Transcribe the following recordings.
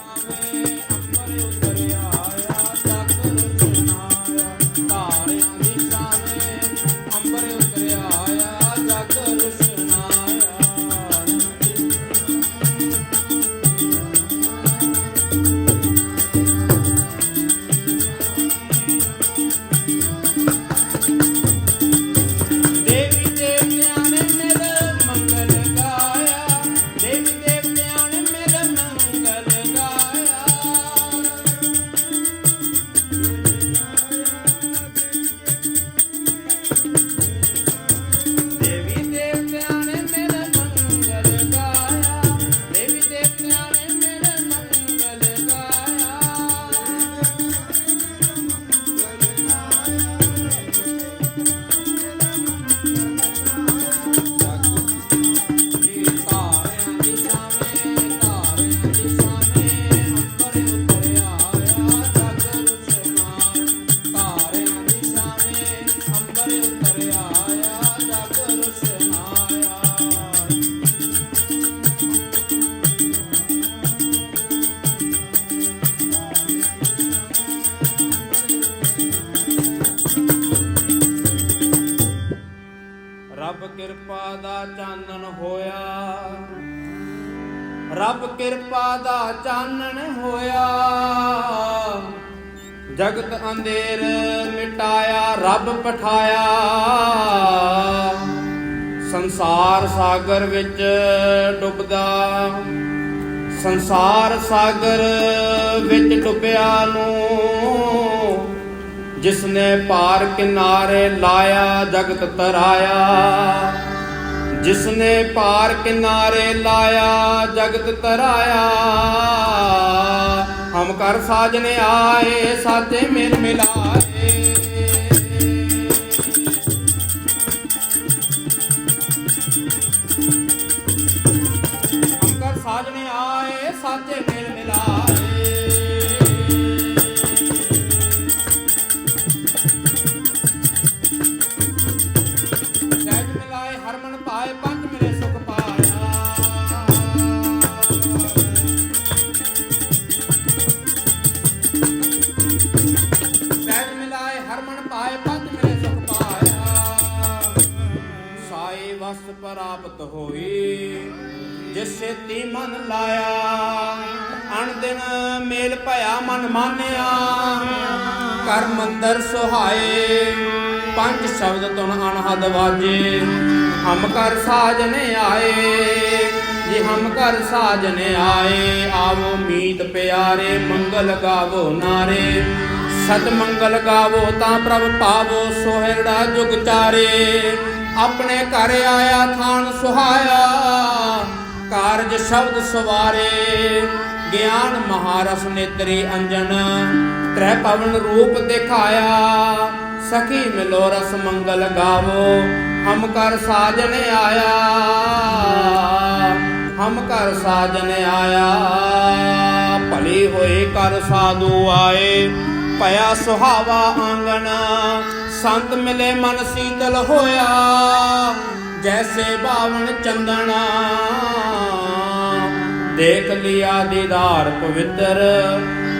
Amen. ਕਿਰਪਾ ਦਾ ਚਾਨਣ ਹੋਇਆ। ਜਗਤ ਅੰਧੇਰ ਮਿਟਾਇਆ, ਰੱਬ ਪਠਾਇਆ। ਸੰਸਾਰ ਸਾਗਰ ਵਿੱਚ ਡੁੱਬਦਾ। ਸੰਸਾਰ ਸਾਗਰ ਵਿੱਚ ਡੁੱਬਿਆ ਨੂੰ ਜਿਸਨੇ ਪਾਰ ਕਿਨਾਰੇ ਲਾਇਆ, ਜਗਤ ਤਰਾਇਆ। ਜਿਸ ਨੇ ਪਾਰ ਕਿਨਾਰੇ ਲਾਇਆ, ਜਗਤ ਤਰਾਇਆ। ਹਮ ਕਰ ਸਾਜਨੇ ਆਏ ਸਾਚੇ ਮਿਲ ਮਿਲਾਏ। ਹਮ ਕਰ ਸਾਜਨੇ ਆਏ ਸਾਚੇ ਮਿਲ ਮਿਲਾਏ। ਜਿਸ ਛੇਤੀ ਮਨ ਲਾਇਆ, ਅਣ ਦਿਨ ਮੇਲ ਭਇਆ ਮਨ ਮਾਨਿਆ। ਕਰ ਮੰਦਰ ਸੁਹਾਏ, ਪੰਜ ਸ਼ਬਦ ਤੁਨ ਅਨਹਦ ਵਾਜੇ। ਹਮ ਕਰ ਸਾਜਨ ਆਏ, ਜੀ ਹਮ ਕਰ ਸਾਜਨ ਆਏ, ਆਵੋ ਮੀਤ ਪਿਆਰੇ, ਮੰਗਲ ਗਾਵੋ ਨਾਰੇ। ਸਤ ਮੰਗਲ ਗਾਵੋ ਤਾਂ ਪ੍ਰਭ ਪਾਵੋ, ਸੋਹਿਰੜਾ ਜੁਗ ਚਾਰੇ। ਆਪਣੇ ਘਰ ਆਇਆ ਥਾਨ ਸੁਹਾਇਆ ਕਾਰਜ ਸ਼ਬਦ ਸਵਾਰੇ, ਗਿਆਨ ਮਹਾਰਸ ਨੇਤਰੀ ਅੰਜਨ ਤ੍ਰੈ ਪਵਨ ਰੂਪ ਦਿਖਾਇਆ। ਸਖੀ ਮਿਲੋ ਰਸ ਮੰਗਲ ਗਾਵੋ, ਹਮ ਕਰ ਸਾਜਨ ਆਇਆ। ਹਮ ਕਰ ਸਾਜਨ ਆਇਆ। ਭਲੀ ਹੋਏ ਕਰ ਸਾਧੂ ਆਏ, ਭਇਆ ਸੁਹਾਵਾ ਆਂਗਣ। ਸੰਤ ਮਿਲੇ ਮਨ ਸੀਤਲ ਹੋਇਆ। ਜੈਸੇ ਬਾਵਨ ਚੰਦਨਾ ਦੇਖ ਲਿਆ ਦੀਦਾਰ ਪਵਿੱਤਰ,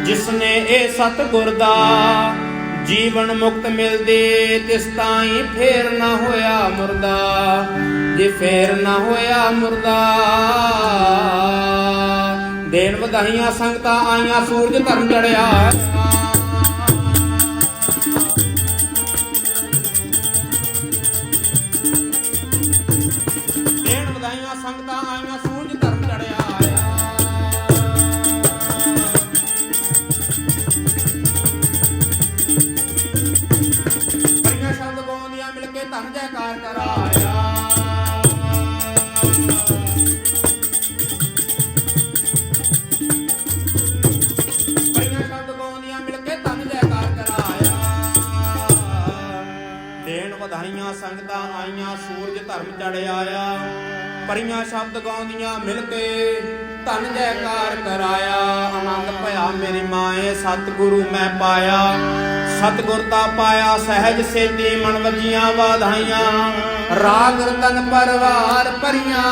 ਜਿਸਨੇ ਇਹ ਸਤ ਦਾ ਜੀਵਨ ਮੁਕਤ ਮਿਲਦੇ, ਤਿਸ ਤਾਈ ਫੇਰ ਨਾ ਹੋਇਆ ਮੁਰਦਾ, ਜੇ ਫੇਰ ਨਾ ਹੋਇਆ ਮੁਰਦਾ। ਦੇਣ ਵਧਾਈਆਂ ਸੰਗਤਾਂ ਆਈਆਂ, ਸੂਰਜ ਧਰਮ ਚੜਿਆ ਪਰੀਆਂ ਸ਼ਬਦ ਗਾਉਂਦੀਆਂ ਮਿਲ ਕੇ ਧੰਨ ਜੈਕਾਰ ਕਰਾਇਆ। ਆਨੰਦ ਭਇਆ ਮੇਰੀ ਮਾਏ, ਸਤਿਗੁਰੂ ਮੈਂ ਪਾਇਆ। ਸਤਿਗੁਰ ਦਾ ਪਾਇਆ, ਸਹਿਜ ਸੇਤੀ ਮਨ ਵਜੀਆਂ ਵਾਧਾਈਆਂ। ਰਾਗ ਰਤਨ ਪਰਵਾਰ ਭਰੀਆਂ।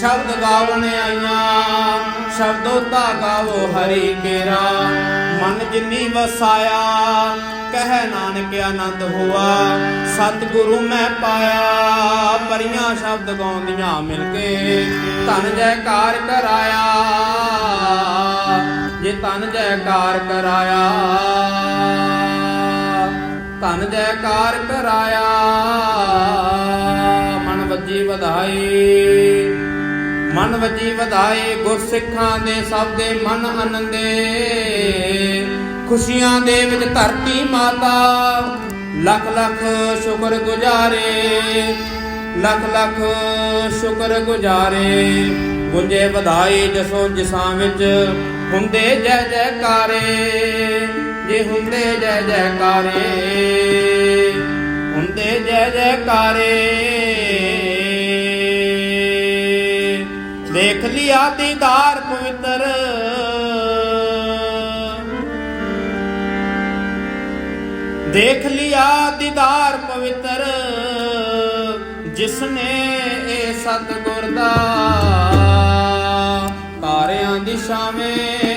ਸ਼ਬਦ ਗਾਵਣ ਆਈਆਂ, ਸ਼ਬਦੋ ਤਾ ਗਾਵੋ ਹਰੀ ਕੇਰਾ। ਮਨ ਜਿਨੀ ਵਸਾਇਆ, ਕਹਿ ਨਾਨਕ ਆਨੰਦ ਹੋਆ। ਸਤਿਗੁਰੂ ਮੈਂ ਪਾਇਆ, ਪਰੀਆਂ ਸ਼ਬਦ ਗਾਉਂਦੀਆਂ ਮਿਲ ਕੇ। ਧਨ ਜੈਕਾਰ ਕਰਾਇਆ, ਜੇ ਧਨ ਜੈਕਾਰ ਕਰਾਇਆ, ਧਨ ਜੈਕਾਰ ਕਰਾਇਆ, ਮਨ ਵੱਜੀ ਵਧਾਈ। ਮਨ ਵੱਜੀ ਵਧਾਏ ਗੁਰ ਸਿੱਖਾਂ ਦੇ ਸਭ ਦੇ ਮਨ ਆਨੰਦੇ। ਖੁਸ਼ੀਆਂ ਦੇ ਵਿੱਚ ਧਰਤੀ ਮਾਤਾ, ਲੱਖ ਲੱਖ ਸ਼ੁਕਰ ਗੁਜ਼ਾਰੇ। ਲੱਖ ਲੱਖ ਸ਼ੁਕਰ ਗੁਜ਼ਾਰੇ। ਗੁੰਜੇ ਵਧਾਈ ਜਸੋ ਜਿਸਾਂ ਵਿੱਚ ਹੁੰਦੇ ਜੈ ਜੈਕਾਰੇ। ਜੇ ਹੁੰਦੇ ਜੈ ਜੈਕਾਰੇ, ਹੁੰਦੇ ਜੈ ਜੈਕਾਰੇ। ਦੇਖ ਲਿਆ ਦੀਦਾਰ ਪਵਿੱਤਰ। ਦੇਖ ਲਿਆ ਦੀਦਾਰ ਪਵਿੱਤਰ, ਜਿਸਨੇ ਇਹ ਸਤਿਗੁਰ ਦਾ ਤਾਰਿਆਂ ਦੀ ਛਾਵੇਂ